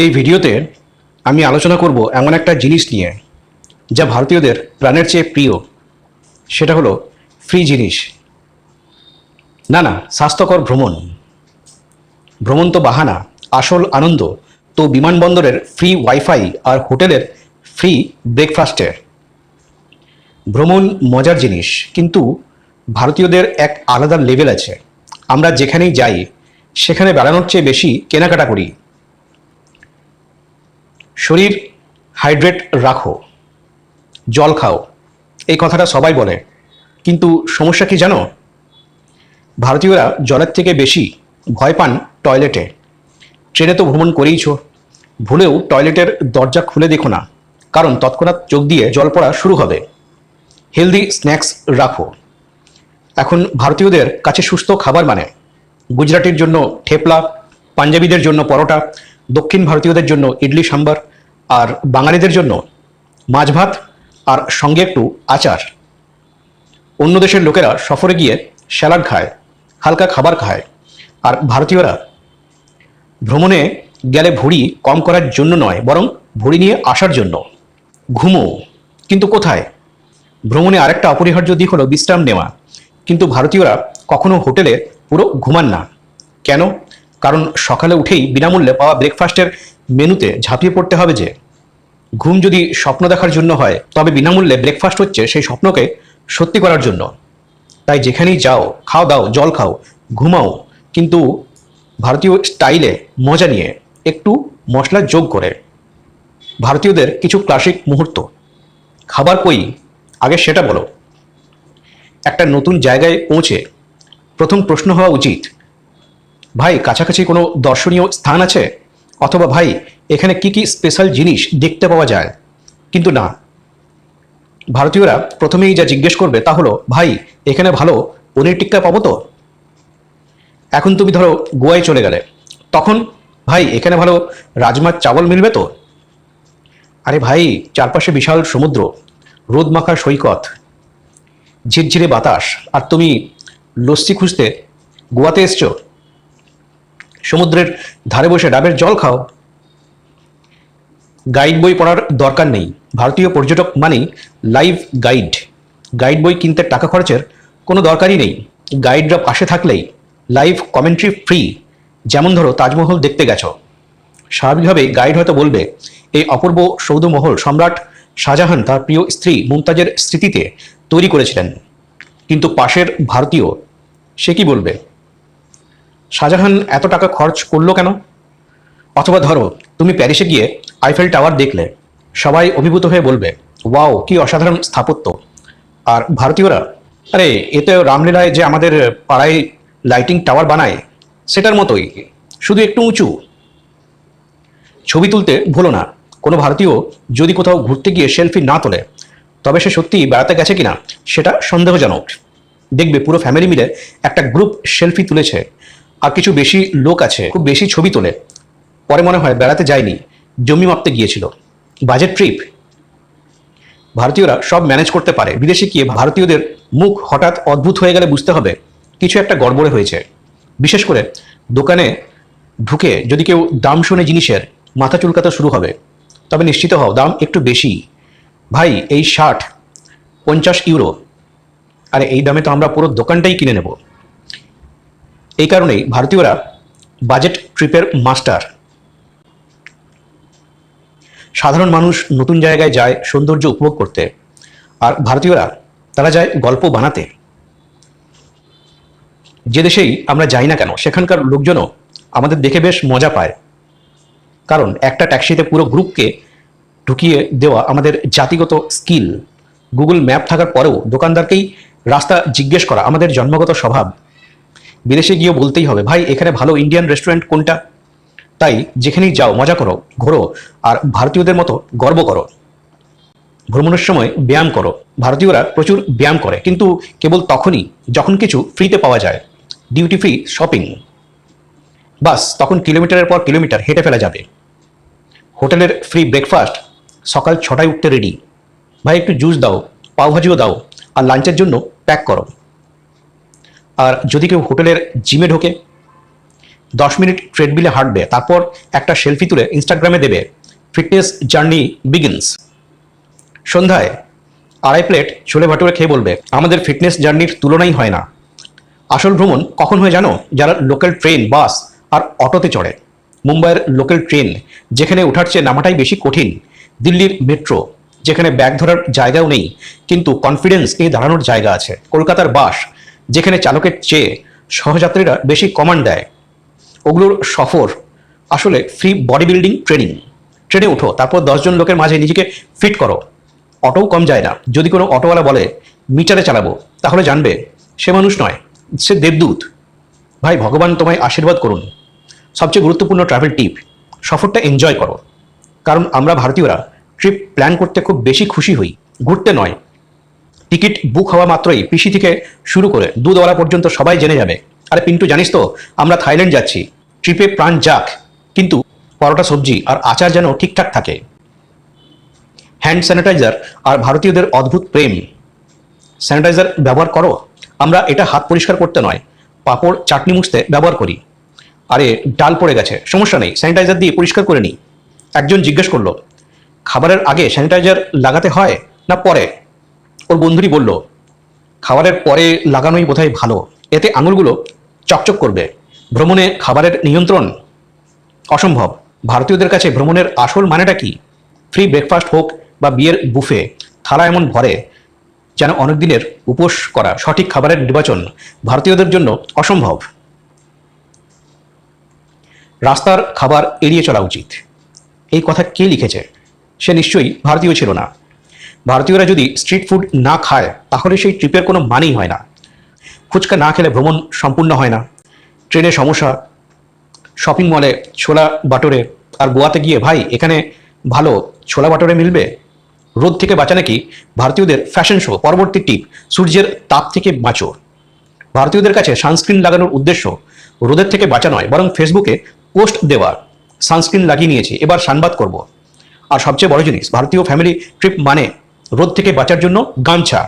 এই ভিডিওতে আমি আলোচনা করব এমন একটা জিনিস নিয়ে যা ভারতীয়দের প্রাণের চেয়ে প্রিয়। সেটা হলো ফ্রি জিনিস। না না, স্বাস্থ্যকর ভ্রমণ। ভ্রমণ তো বাহানা, আসল আনন্দ। তো বিমানবন্দরের ফ্রি ওয়াইফাই আর হোটেলের ফ্রি ব্রেকফাস্টের ভ্রমণ মজার জিনিস, কিন্তু ভারতীয়দের এক আলাদা লেভেল আছে। আমরা যেখানেই যাই, সেখানে বেড়ানোর চেয়ে বেশি কেনাকাটা করি। শরীর হাইড্রেট রাখো, জল খাও। এই কথাটা সবাই বলে। কিন্তু সমস্যা কি জানো? ভারতীয়রা জলের থেকে বেশি ভয় পান টয়লেটে ট্রেনে তো ভ্রমণ করেইছ। ভুলেও টয়লেটের দরজা খুলে দেখো না। কারণ তৎক্ষণাৎ চোখ দিয়ে জল পড়া শুরু হবে। হেলদি স্ন্যাক্স রাখো। এখন ভারতীয়দের কাছে সুস্থ খাবার মানে গুজরাটির জন্য ঠেপলা পাঞ্জাবিদের জন্য পরোটা, দক্ষিণ ভারতীয়দের জন্য ইডলি, সাম্বার। আর বাঙালিদের জন্য মাছ ভাত আর সঙ্গে একটু আচার। অন্য দেশের লোকেরা সফরে গিয়ে স্যালাড খায়, হালকা খাবার খায় আর ভারতীয়রা ভ্রমণে গেলে ভুঁড়ি কম করার জন্য নয়, বরং ভুঁড়ি নিয়ে আসার জন্য। ঘুমো, কিন্তু কোথায়? ভ্রমণে আরেকটা অপরিহার্য দিক হলো বিশ্রাম নেওয়া। কিন্তু ভারতীয়রা কখনো হোটেলে পুরো ঘুমান না। কেন? কারণ সকালে উঠেই বিনামূল্যে পাওয়া ব্রেকফাস্টের মেনুতে ঝাঁপিয়ে পড়তে হবে যে, ঘুম যদি স্বপ্ন দেখার জন্য হয়, তবে বিনামূল্যে ব্রেকফাস্ট হচ্ছে সেই স্বপ্নকে সত্যি করার জন্য। তাই যেখানেই যাও, খাও দাও, জল খাও, ঘুমাও, কিন্তু ভারতীয় স্টাইলে মজা নিয়ে একটু মশলা যোগ করে। ভারতীয়দের কিছু ক্লাসিক মুহূর্ত। খাবার কই? আগে সেটা বলো। একটা নতুন জায়গায় পৌঁছে প্রথম প্রশ্ন হওয়া উচিত। ভাই, কাছাকাছি কোনো দর্শনীয় স্থান আছে? অথবা ভাই, এখানে কি কি স্পেশাল জিনিস দেখতে পাওয়া যায়? কিন্তু না। ভারতীয়রা প্রথমেই যা জিজ্ঞেস করবে তা হলো, ভাই, এখানে ভালো পনির টিক্কা পাবো তো? এখন তুমি ধরো গোয়ায় চলে গেলে। তখন, ভাই, এখানে ভালো রাজমার চাवल মিলবে তো? আরে ভাই, চারপাশে বিশাল সমুদ্র রোদ মাখা সৈকত, ঝিরঝিরে বাতাস, আর তুমি লস্যি খুঁজতে গোয়াতে এসছো? সমুদ্রের ধারে বসে ডাবের জল খাও। গাইড বই পড়ার দরকার নেই। ভারতীয় পর্যটক মানেই লাইভ গাইড গাইড বই কিনতে টাকা খরচের কোনো দরকারই নেই। গাইডরা পাশে থাকলেই লাইভ কমেন্ট্রি ফ্রি যেমন ধরো তাজমহল দেখতে গেছো। স্বাভাবিকভাবে গাইড হয়তো বলবে, এই অপূর্ব সৌধমহল সম্রাট শাহজাহান তার প্রিয় স্ত্রী মুমতাজের স্মৃতিতে তৈরি করেছিলেন। কিন্তু পাশের ভারতীয় সে কি বলবে? শাহজাহান এত টাকা খরচ করল কেন? অথবা ধরো, তুমি প্যারিসে গিয়ে আইফেল টাওয়ার দেখলে, সবাই অভিভূত হয়ে বলবে, ওয়াও, কি অসাধারণ স্থাপত্য। আর ভারতীয়রা, আরে এতে রামলীলায় যে আমাদের পাড়ায় লাইটিং টাওয়ার বানায়, সেটার মতোই, শুধু একটু উঁচু। ছবি তুলতে ভুলো না। কোনো ভারতীয় যদি কোথাও ঘুরতে গিয়ে সেলফি না তোলে, তবে সে সত্যি বেড়াতে গেছে কিনা, সেটা সন্দেহজনক। দেখবে পুরো ফ্যামিলি মিলে একটা গ্রুপ সেলফি তুলেছে। আর কিছু বেশি লোক আছে, খুব বেশি ছবি তোলে। পরে মনে হয় বেড়াতে যায়নি, জমি মাপতে গিয়েছিল। Budget trip. ভারতীয়রা সব ম্যানেজ করতে পারে। বিদেশে গিয়ে ভারতীয়দের মুখ হঠাৎ অদ্ভুত হয়ে গেলে বুঝতে হবে, কিছু একটা গড়বড়ে হয়েছে। বিশেষ করে দোকানে ঢুকে যদি কেউ দাম শুনে জিনিসের মাথা চুলকাতে শুরু হবে, তবে নিশ্চিত হও দাম একটু বেশি। ভাই, এই ষাট, পঞ্চাশ ইউরো। আরে, এই দামে তো আমরা পুরো দোকানটাই কিনে নেব। এই কারণেই ভারতীয়রা বাজেট ট্রিপের মাস্টার সাধারণ মানুষ নতুন জায়গায় যায় সৌন্দর্য উপভোগ করতে, আর ভারতীয়রা তারা যায় গল্প বানাতে। যে দেশেই আমরা যাই না কেন, সেখানকার লোকজনও আমাদের দেখে বেশ মজা পায়। কারণ একটা ট্যাক্সিতে পুরো গ্রুপকে ঢুকিয়ে দেওয়া আমাদের জাতিগত স্কিল। গুগল ম্যাপ থাকার পরেও দোকানদারকেই রাস্তা জিজ্ঞেস করা, আমাদের জন্মগত স্বভাব। বিদেশে গিয়েও বলতেই হবে, ভাই, এখানে ভালো ইন্ডিয়ান রেস্টুরেন্ট কোনটা? তাই, যেখানেই যাও, মজা করো, ঘোরো, আর ভারতীয়দের মতো গর্ব করো। ভ্রমণের সময় ব্যায়াম করো। ভারতীয়রা প্রচুর ব্যায়াম করে, কিন্তু কেবল তখনই যখন কিছু ফ্রিতে পাওয়া যায় ডিউটি ফ্রি শপিং বাস, তখন কিলোমিটারের পর কিলোমিটার হেঁটে ফেলা যাবে। হোটেলের ফ্রি ব্রেকফাস্ট সকাল ছটায় উঠতে রেডি ভাই, একটু জুস দাও, পাওভাজিও দাও, আর লাঞ্চের জন্য প্যাক করো। আর যদি কেউ হোটেলের জিমে ঢোকে, দশ মিনিট ট্রেডমিলে হাঁটবে, তারপর একটা সেলফি তুলে ইনস্টাগ্রামে দেবে, ফিটনেস জার্নি বিগিনস সন্ধ্যায় আড়াই প্লেট ছোলে ভাটুরে খেয়ে বলবে, আমাদের ফিটনেস জার্নির তুলনাই হয় না। আসল ভ্রমণ কখন হয় জানো? যারা লোকাল ট্রেন, বাস আর অটোতে চড়ে। মুম্বাইয়ের লোকাল ট্রেন, যেখানে ওঠার চেয়ে নামাটাই বেশি কঠিন। দিল্লির মেট্রো, যেখানে ব্যাগ ধরার জায়গাও নেই, কিন্তু কনফিডেন্স এই দাঁড়ানোর জায়গা আছে। কলকাতার বাস যেখানে চালকের চেয়ে সহযাত্রীরা বেশি কমান্ড দেয়। ওগুলোর সফর, আসলে ফ্রি বডি বিল্ডিং ট্রেনিং ট্রেনে উঠো তারপর দশজন লোকের মাঝে নিজেকে ফিট করো। অটোও কম যায় না। যদি কোনো অটোওয়ালা বলে, মিটারে চালাবো তাহলে জানবে, সে মানুষ নয়, সে দেবদূত। ভাই, ভগবান তোমায় আশীর্বাদ করুন। সবচেয়ে গুরুত্বপূর্ণ ট্রাভেল টিপ সফরটা এনজয় করো। কারণ আমরা ভারতীয়রা ট্রিপ প্ল্যান করতে খুব বেশি খুশি হই। ঘুরতে নয় টিকিট বুক হওয়া মাত্রই পিসি থেকে শুরু করে দুধওয়ালা পর্যন্ত সবাই জেনে যাবে। আরে পিন্টু, জানিস তো, আমরা থাইল্যান্ড যাচ্ছি। ট্রিপে প্রাণ যাক, কিন্তু পরোটা সবজি আর আচার যেন ঠিকঠাক থাকে। হ্যান্ড স্যানিটাইজার আর ভারতীয়দের অদ্ভুত প্রেম। স্যানিটাইজার ব্যবহার করো, আমরা এটা হাত পরিষ্কার করতে নয়, পাপড় চাটনি মুছতে ব্যবহার করি। আরে, ডাল পড়ে গেছে, সমস্যা নেই, স্যানিটাইজার দিয়ে পরিষ্কার করে নিই। একজন জিজ্ঞেস করল, খাবারের আগে স্যানিটাইজার লাগাতে হয় না পরে? ওর বন্ধুরই বলল, খাবারের পরে লাগানোই বোধহয় ভালো। এতে আঙুলগুলো চকচক করবে। ভ্রমণে খাবারের নিয়ন্ত্রণ অসম্ভব। ভারতীয়দের কাছে ভ্রমণের আসল মানেটা কি? ফ্রি ব্রেকফাস্ট হোক বা বিয়ের বুফে, থালা এমন ভরে যেন অনেক দিনের উপোস করা সঠিক খাবারের নির্বাচন ভারতীয়দের জন্য অসম্ভব। রাস্তার খাবার এড়িয়ে চলা উচিত। এই কথা কে লিখেছে? সে নিশ্চয়ই ভারতীয় ছিল না। ভারতীয়রা যদি স্ট্রিট ফুড না খায়, তাহলে সেই ট্রিপের কোনো মানেই হয় না। ফুচকা না খেলে ভ্রমণ সম্পূর্ণ হয় না। ট্রেনে সমস্যা শপিং মলে ছোলা বাটোরে আর গোয়াতে গিয়ে, ভাই, এখানে ভালো ছোলা বাটোরে মিলবে? রোদ থেকে বাঁচা নাকি ভারতীয়দের ফ্যাশন শো পরবর্তী টিপ সূর্যের তাপ থেকে বাঁচো। ভারতীয়দের কাছে সানস্ক্রিন লাগানোর উদ্দেশ্য রোদের থেকে বাঁচা নয়, বরং ফেসবুকে পোস্ট দেওয়া। সানস্ক্রিন লাগিয়ে নিয়েছি, এবার সানবাদ করব। আর সবচেয়ে বড় জিনিস, ভারতীয় ফ্যামিলি ট্রিপ মানে রোদ থেকে বাঁচার জন্য গামছা।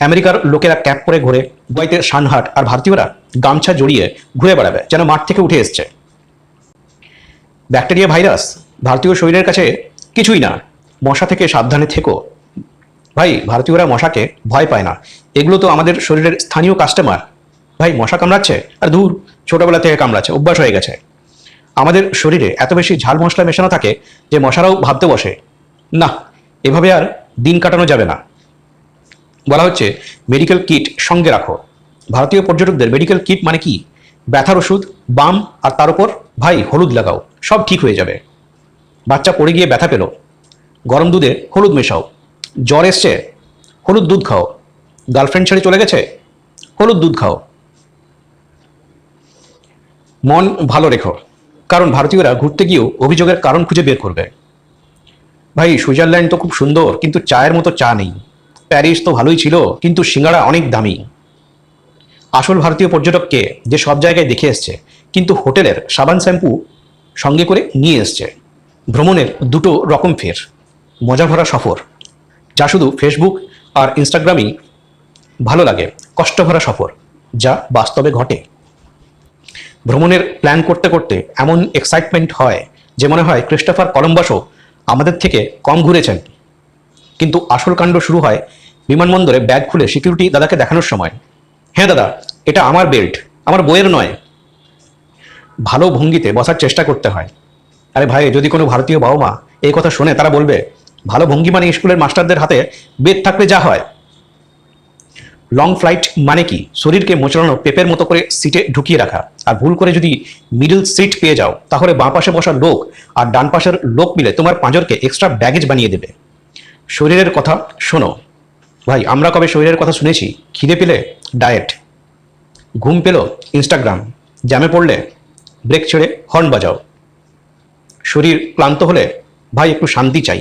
আমেরিকার লোকেরা ক্যাপ পরে ঘুরে দুবাইতে সানহাট আর ভারতীয়রা গামছা জড়িয়ে ঘুরে বেড়াবে, যেন মাঠ থেকে উঠে এসছে। ব্যাকটেরিয়া ভাইরাস, ভারতীয় শরীরের কাছে কিছুই না। মশা থেকে সাবধানে থেকো। ভাই, ভারতীয়রা মশাকে ভয় পায় না। এগুলো তো আমাদের শরীরের স্থানীয় কাস্টমার ভাই, মশা কামড়াচ্ছে? আর দূর ছোটবেলা থেকে কামড়াচ্ছে, অভ্যাস হয়ে গেছে। আমাদের শরীরে এত বেশি ঝাল মশলা মেশানো থাকে যে মশারাও ভাবতে বসে। না, এভাবে আর দিন কাটানো যাবে না। বলা হচ্ছে মেডিকেল কিট সঙ্গে রাখো। ভারতীয় পর্যটকদের মেডিকেল কিট মানে কি? ব্যথার ওষুধ, বাম, আর তার উপর, ভাই, হলুদ লাগাও, সব ঠিক হয়ে যাবে। বাচ্চা পড়ে গিয়ে ব্যথা পেল। গরম দুধে হলুদ মেশাও। জ্বর এসছে, হলুদ দুধ খাও। গার্লফ্রেন্ড ছেড়ে চলে গেছে, হলুদ দুধ খাও। মন ভালো রেখো। কারণ ভারতীয়রা ঘুরতে গিয়েও অভিযোগের কারণ খুঁজে বের করবে। ভাই, সুইজারল্যান্ড তো খুব সুন্দর, কিন্তু চায়ের মতো চা নেই। প্যারিস তো ভালোই ছিল, কিন্তু সিঙ্গাড়া অনেক দামি। আসল ভারতীয় পর্যটককে যে সব জায়গায় দেখে এসছে, কিন্তু হোটেলের সাবান শ্যাম্পু সঙ্গে করে নিয়ে এসছে। ভ্রমণের দুটো রকম ফের, মজা ভরা সফর, যা শুধু ফেসবুক আর ইনস্টাগ্রামেই ভালো লাগে, কষ্ট ভরা সফর, যা বাস্তবে ঘটে। ভ্রমণের প্ল্যান করতে করতে এমন এক্সাইটমেন্ট হয়, যে মনে হয় ক্রিস্টোফার কলম্বাসও আমাদের থেকে কম ঘুরেছেন। কিন্তু আসল কাণ্ড শুরু হয় বিমানবন্দরে ব্যাগ খুলে সিকিউরিটি দাদাকে দেখানোর সময়। হ্যাঁ দাদা, এটা আমার বেল্ট আমার বইয়ের নয়। ভালো ভঙ্গিতে বসার চেষ্টা করতে হয়। আরে ভাই, যদি কোনো ভারতীয় বাবা মা এই কথা শোনে, তারা বলবে, ভালো ভঙ্গি মানে স্কুলের মাস্টারদের হাতে বেদ থাকলে যা হয়। লং ফ্লাইট মানে কি? শরীরকে মোচড়ানো, পেপের মতো করে সিটে ঢুকিয়ে রাখা। আর ভুল করে যদি মিডল সিট পেয়ে যাও, তাহলে বাঁ পাশে বসা লোক আর ডান পাশের লোক মিলে তোমার পাঁজরকে এক্সট্রা ব্যাগেজ বানিয়ে দেবে। শরীরের কথা শোনো। ভাই, আমরা কবে শরীরের কথা শুনেছি? খিদে পেলে ডায়েট ঘুম পেল ইনস্টাগ্রাম জ্যামে পড়লে ব্রেক ছেড়ে হর্ন বাজাও। শরীর ক্লান্ত হলে ভাই, একটু শান্তি চাই।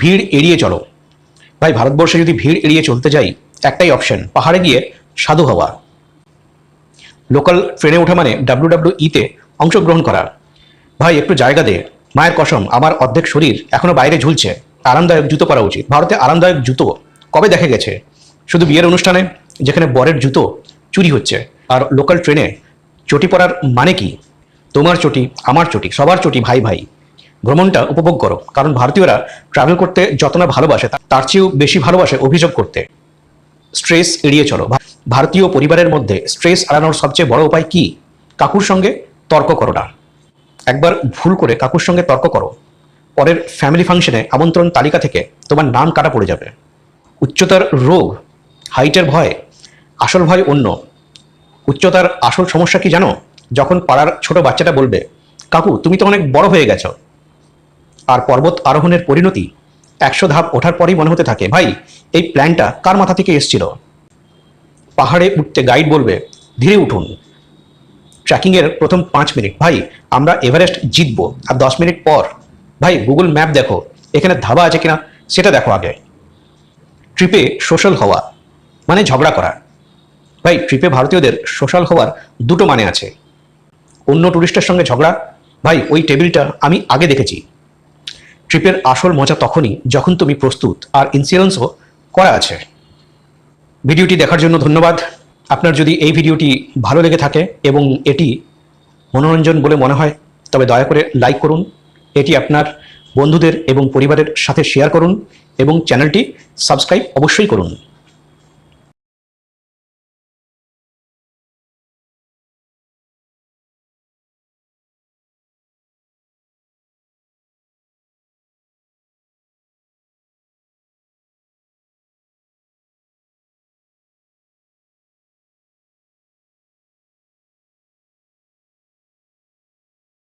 ভিড় এড়িয়ে চলো। ভাই, ভারতবর্ষে যদি ভিড় এড়িয়ে চলতে যাই একটাই অপশন পাহাড়ে গিয়ে সাধু হওয়া। লোকাল ট্রেনে ওঠা মানে ডাব্লিউ ডাব্লিউ ইতে অংশগ্রহণ করা। ভাই, একটু জায়গা দে। মায়ের কসম, আমার অর্ধেক শরীর এখনও বাইরে ঝুলছে। আরামদায়ক জুতো পরা উচিত। ভারতে আরামদায়ক জুতো কবে দেখা গেছে? শুধু বিয়ের অনুষ্ঠানে, যেখানে বরের জুতো চুরি হচ্ছে। আর লোকাল ট্রেনে চটি পরার মানে কি? তোমার চটি, আমার চটি, সবার চটি, ভাই ভাই। ভ্রমণটা উপভোগ করো, কারণ ভারতীয়রা ট্রাভেল করতে যত না ভালোবাসে, তার চেয়েও বেশি ভালোবাসে অভিযোগ করতে। স্ট্রেস এড়িয়ে চলো। ভারতীয় পরিবারের মধ্যে স্ট্রেস এড়ানোর সবচেয়ে বড় উপায় কি? কাকুর সঙ্গে তর্ক করো না। একবার ভুল করে কাকুর সঙ্গে তর্ক করো। পরের ফ্যামিলি ফাংশনে আমন্ত্রণ তালিকা থেকে তোমার নাম কাটা পড়ে যাবে। উচ্চতার রোগ হাইটের ভয়, আসল ভয় অন্য। উচ্চতার আসল সমস্যা কি জানো? যখন পাড়ার ছোট বাচ্চাটা বলবে, কাকু, তুমি তো অনেক বড় হয়ে গেছো। আর পর্বত আরোহণের পরিণতি একশো ধাপ ওঠার পরেই মনে হতে থাকে, ভাই, এই প্ল্যানটা কার মাথা থেকে এসেছিল? পাহাড়ে উঠতে গাইড বলবে, ধীরে উঠুন। ট্র্যাকিংয়ের প্রথম পাঁচ মিনিট, ভাই, আমরা এভারেস্ট জিতবো, আর দশ মিনিট পর, ভাই গুগল ম্যাপ দেখো, এখানে ধাবা আছে কিনা, সেটা দেখো আগে। ট্রিপে সোশ্যাল হওয়া মানে ঝগড়া করা। ভাই ট্রিপে ভারতীয়দের সোশ্যাল হওয়ার দুটো মানে আছে। অন্য টুরিস্টের সঙ্গে ঝগড়া, ভাই, ওই টেবিলটা আমি আগে দেখেছি। ট্রিপের আসল মজা তখনই যখন তুমি প্রস্তুত আর ইন্স্যুরেন্সও করা আছে। ভিডিওটি দেখার জন্য ধন্যবাদ। আপনার যদি এই ভিডিওটি ভালো লেগে থাকে এবং এটি মনোরঞ্জন বলে মনে হয়, তবে দয়া করে লাইক করুন। এটি আপনার বন্ধুদের এবং পরিবারের সাথে শেয়ার করুন এবং চ্যানেলটি সাবস্ক্রাইব অবশ্যই করুন।